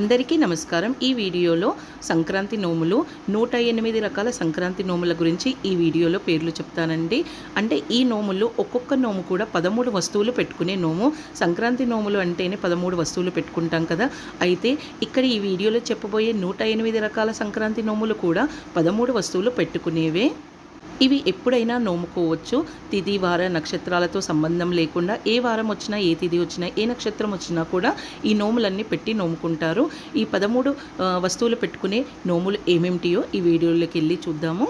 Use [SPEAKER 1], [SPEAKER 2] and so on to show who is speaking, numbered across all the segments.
[SPEAKER 1] అందరికీ నమస్కారం. ఈ వీడియోలో సంక్రాంతి నోములు నూట ఎనిమిది రకాల సంక్రాంతి నోముల గురించి ఈ వీడియోలో పేర్లు చెప్తానండి. అంటే ఈ నోములు ఒక్కొక్క నోము కూడా పదమూడు వస్తువులు పెట్టుకునే నోము. సంక్రాంతి నోములు అంటేనే పదమూడు వస్తువులు పెట్టుకుంటాం కదా. అయితే ఇక్కడ ఈ వీడియోలో చెప్పబోయే నూట ఎనిమిది రకాల సంక్రాంతి నోములు కూడా పదమూడు వస్తువులు పెట్టుకునేవే. ఇవి ఎప్పుడైనా నోముకోవచ్చు. తిథి వార నక్షత్రాలతో సంబంధం లేకుండా ఏ వారం వచ్చినా ఏ తిథి వచ్చినా ఏ నక్షత్రం వచ్చినా కూడా ఈ నోములన్నీ పెట్టి నోముకుంటారు. ఈ పదమూడు వస్తువులు పెట్టుకునే నోములు ఏమేమిటియో ఈ వీడియోలోకి వెళ్ళి చూద్దాము.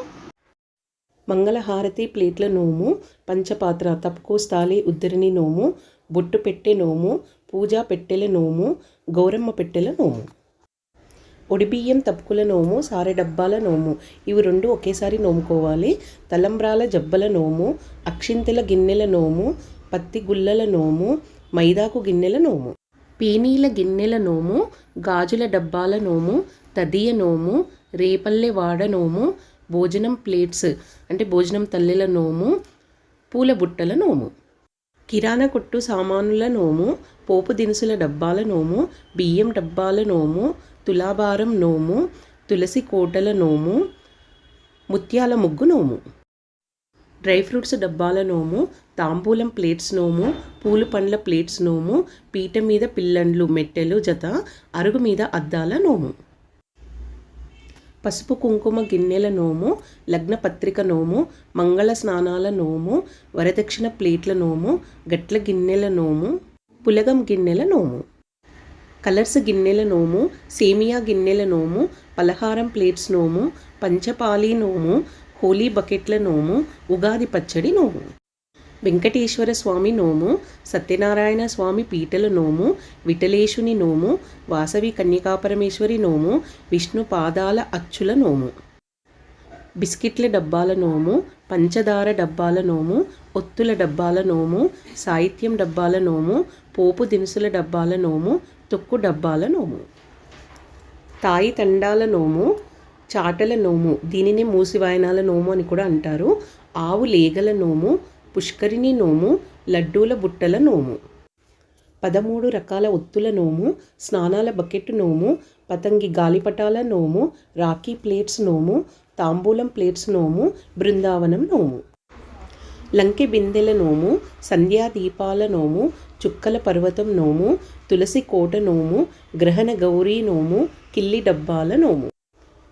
[SPEAKER 1] మంగళహారతి ప్లేట్ల నోము పంచపాత్ర తప్పుకో స్థాలి ఉద్దరిని నోము బొట్టు పెట్టె నోము పూజా పెట్టెల నోము గౌరమ్మ పెట్టెల నోము. ఒడిబియ్యం తప్పుకుల నోము సారె డబ్బాల నోము. ఇవి రెండు ఒకేసారి నోముకోవాలి. తలంబ్రాల జబ్బల నోము అక్షింతల గిన్నెల నోము పత్తి గుల్లల నోము మైదాకు గిన్నెల నోము. పీనీల గిన్నెల నోము గాజుల డబ్బాల నోము తదియ నోము రేపల్లె వాడ నోము భోజనం ప్లేట్స్ అంటే భోజనం తల్లెల నోము పూల బుట్టల నోము. కిరాణా కొట్టు సామానుల నోము పోపు దినుసుల డబ్బాల నోము బియ్యం డబ్బాల నోము తులాభారం నోము తులసి కోటల నోము ముత్యాల ముగ్గు నోము. డ్రై ఫ్రూట్స్ డబ్బాల నోము తాంబూలం ప్లేట్స్ నోము పూలు పండ్ల ప్లేట్స్ నోము పీట మీద పిల్లండ్లు మెట్టెలు జత అరుగు మీద అద్దాల నోము. పసుపు కుంకుమ గిన్నెల నోము లగ్నపత్రిక నోము మంగళ స్నానాల నోము వరదక్షిణ ప్లేట్ల నోము గట్ల గిన్నెల నోము పులగం గిన్నెల నోము. కలర్స్ గిన్నెల నోము సేమియా గిన్నెల నోము పలహారం ప్లేట్స్ నోము పంచపాలి నోము హోలీ బకెట్ల నోము ఉగాది పచ్చడి నోము. వెంకటేశ్వర స్వామి నోము సత్యనారాయణ స్వామి పీటల నోము విఠలేశుని నోము వాసవి కన్యకాపరమేశ్వరి నోము విష్ణు పాదాల అచ్చుల నోము. బిస్కెట్ల డబ్బాల నోము పంచదార డబ్బాల నోము ఒత్తుల డబ్బాల నోము సాహిత్యం డబ్బాల నోము పోపు దినుసుల డబ్బాల నోము తొక్కు డబ్బాల నోము. తాయి తండాల నోము చాటల నోము దీనిని మూసివాయనాల నోము అని కూడా అంటారు. ఆవు లేగల నోము పుష్కరిణి నోము లడ్డూల బుట్టల నోము. పదమూడు రకాల ఒత్తుల నోము స్నానాల బకెట్ నోము పతంగి గాలిపటాల నోము రాఖీ ప్లేట్స్ నోము తాంబూలం ప్లేట్స్ నోము బృందావనం నోము. లంకె బిందెల నోము సంధ్యా దీపాల నోము చుక్కల పర్వతం నోము తులసి కోట నోము గ్రహణ గౌరీ నోము కిల్లి డబ్బాల నోము.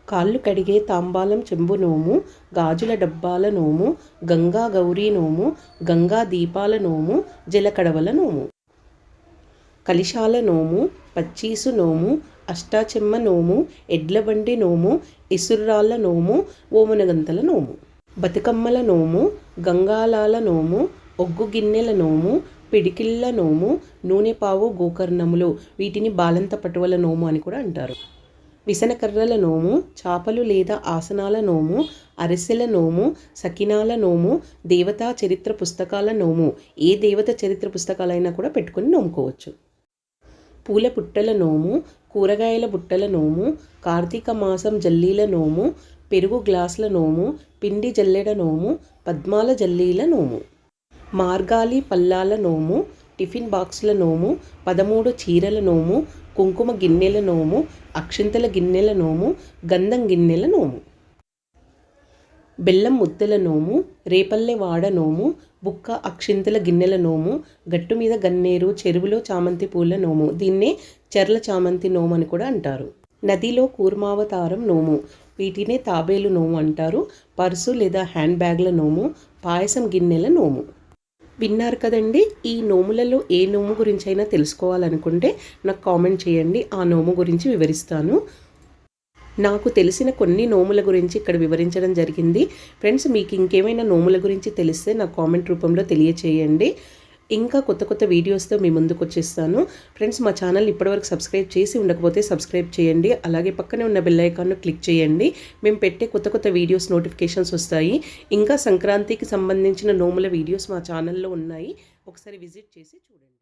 [SPEAKER 1] కాళ్ళు కడిగే తాంబాలం చెంబు నోము గాజుల డబ్బాల నోము గంగా గౌరీ నోము గంగా దీపాల నోము జలకడవల నోము. కలిశాల నోము పచ్చీసు నోము అష్టాచెమ్మ నోము ఎడ్లబండి నోము ఇసుర్రాళ్ళ నోము ఓమనగంతల నోము. బతుకమ్మల నోము గంగాలాల నోము ఒగ్గు గిన్నెల నోము పిడికిళ్ళ నోము నూనెపావు గోకర్ణములు వీటిని బాలంత పటువల నోము అని కూడా అంటారు. విసనకర్రల నోము చాపలు లేదా ఆసనాల నోము అరిసెల నోము సకినాల నోము దేవతా చరిత్ర పుస్తకాల నోము. ఏ దేవత చరిత్ర పుస్తకాలైనా కూడా పెట్టుకొని నోముకోవచ్చు. పూల పుట్టల నోము కూరగాయల బుట్టల నోము కార్తీక మాసం జల్లీల నోము పెరుగు గ్లాసుల నోము పిండి జల్లెడ నోము పద్మాల జల్లీల నోము. మార్గాలి పల్లాల నోము టిఫిన్ బాక్సుల నోము పదమూడు చీరల నోము కుంకుమ గిన్నెల నోము అక్షింతల గిన్నెల నోము గంధం గిన్నెల నోము. బెల్లం ముద్దల నోము రేపల్లె వాడ నోము బుక్క అక్షింతల గిన్నెల నోము గట్టు మీద గన్నేరు చెరువులో చామంతి పూల నోము. దీన్నే చెర్ల చామంతి నోము అని కూడా అంటారు. నదిలో కూర్మావతారం నోము. వీటినే తాబేలు నోము అంటారు. పర్సు లేదా హ్యాండ్ బ్యాగ్ల నోము పాయసం గిన్నెల నోము. విన్నారు కదండి. ఈ నోములలో ఏ నోము గురించి అయినా తెలుసుకోవాలనుకుంటే నాకు కామెంట్ చేయండి. ఆ నోము గురించి వివరిస్తాను. నాకు తెలిసిన కొన్ని నోముల గురించి ఇక్కడ వివరించడం జరిగింది. ఫ్రెండ్స్ మీకు ఇంకేమైనా నోముల గురించి తెలిస్తే నాకు కామెంట్ రూపంలో తెలియచేయండి. ఇంకా కొత్త కొత్త వీడియోస్తో మీ ముందుకు వచ్చేస్తాను. ఫ్రెండ్స్ మా ఛానల్ ఇప్పటివరకు సబ్స్క్రైబ్ చేసి ఉండకపోతే సబ్స్క్రైబ్ చేయండి. అలాగే పక్కనే ఉన్న బెల్ ఐకాన్ను క్లిక్ చేయండి. మేము పెట్టే కొత్త కొత్త వీడియోస్ నోటిఫికేషన్స్ వస్తాయి. ఇంకా సంక్రాంతికి సంబంధించిన నోముల వీడియోస్ మా ఛానల్లో ఉన్నాయి. ఒకసారి విజిట్ చేసి చూడండి.